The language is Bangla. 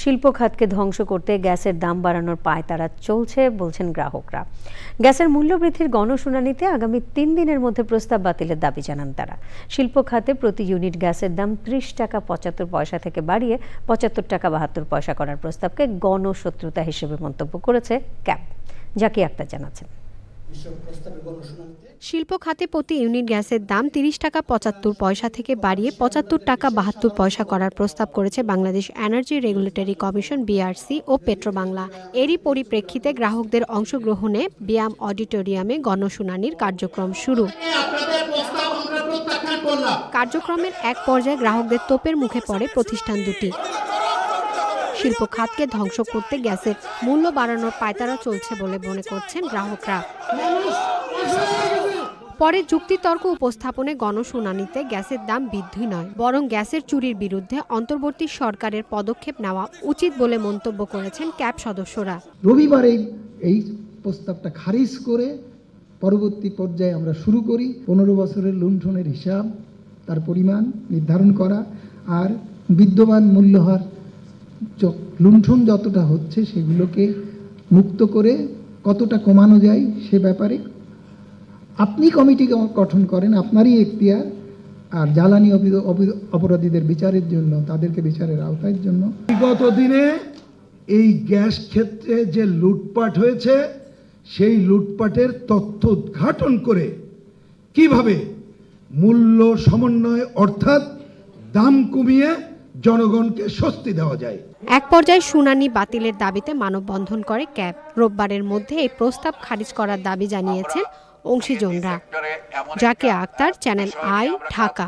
শিল্প খাতকে ধ্বংস করতে গ্যাসের দাম বাড়ানোর পায়তারা চলছে, বলছেন গ্রাহকরা। গ্যাসের মূল্য বৃদ্ধির গণশুনানিতে আগামী তিন দিনের মধ্যে প্রস্তাব বাতিলের দাবি জানান তারা। শিল্প খাতে প্রতি ইউনিট গ্যাসের দাম ত্রিশ টাকা পঁচাত্তর পয়সা থেকে বাড়িয়ে পঁচাত্তর টাকা বাহাত্তর পয়সা করার প্রস্তাবকে গণশত্রুতা হিসেবে মন্তব্য করেছে ক্যাব। জাকি আক্তার জানাচ্ছেন। শিল্প খাতে প্রতি ইউনিট গ্যাসের দাম তিরিশ টাকা পঁচাত্তর পয়সা থেকে বাড়িয়ে পঁচাত্তর টাকা বাহাত্তর পয়সা করার প্রস্তাব করেছে Bangladesh energy regulatory commission, BRC ও পেট্রোবাংলা। এরই পরিপ্রেক্ষিতে গ্রাহকদের অংশগ্রহণে বিয়াম অডিটোরিয়ামে গণশুনানির কার্যক্রম শুরু। কার্যক্রমের এক পর্যায়ে গ্রাহকদের তোপের মুখে পড়ে প্রতিষ্ঠান দুটি। শিল্প খাতকে ধ্বংস করতে গ্যাসের মূল্য বাড়ানোর পায়তারা চলছে বলে মনে করছেন গ্রাহকরা। পরে যুক্তিতর্ক উপস্থাপনে গণশুনানিতে গ্যাসের দাম বৃদ্ধি নয়, বরং গ্যাসের চুরির বিরুদ্ধে অন্তর্বর্তী সরকারের পদক্ষেপ নেওয়া উচিত বলে মন্তব্য করেছেন ক্যাব সদস্যরা। রবিবারে এই প্রস্তাবটা খারিজ করে পরবর্তী পর্যায়ে আমরা শুরু করি। পনেরো বছরের লুণ্ঠনের হিসাব, তার পরিমাণ নির্ধারণ করা আর বিদ্যমান মূল্যহার লুণ্ঠন যতটা হচ্ছে সেগুলোকে মুক্ত করে কতটা কমানো যায় সে ব্যাপারে আপনি কমিটি গঠন করেন, আপনারই এখতিয়ার। আর জ্বালানি অপি- অপি- অপরাধীদের বিচারের জন্য, তাদেরকে বিচারের আওতার জন্য। বিগত দিনে এই গ্যাস ক্ষেত্রে যে লুটপাট হয়েছে, সেই লুটপাটের তথ্য উদ্ঘাটন করে কীভাবে মূল্য সমন্বয় অর্থাৎ দাম কমিয়ে জনগণকে স্বস্তি দেওয়া যায়। এক পর্যায়ে শুনানি বাতিলের দাবিতে মানববন্ধন করে ক্যাব। রোববারের মধ্যে এই প্রস্তাব খারিজ করার দাবি জানিয়েছেন অংশীজনরা। জাকে আক্তার চ্যানেল আই ঢাকা।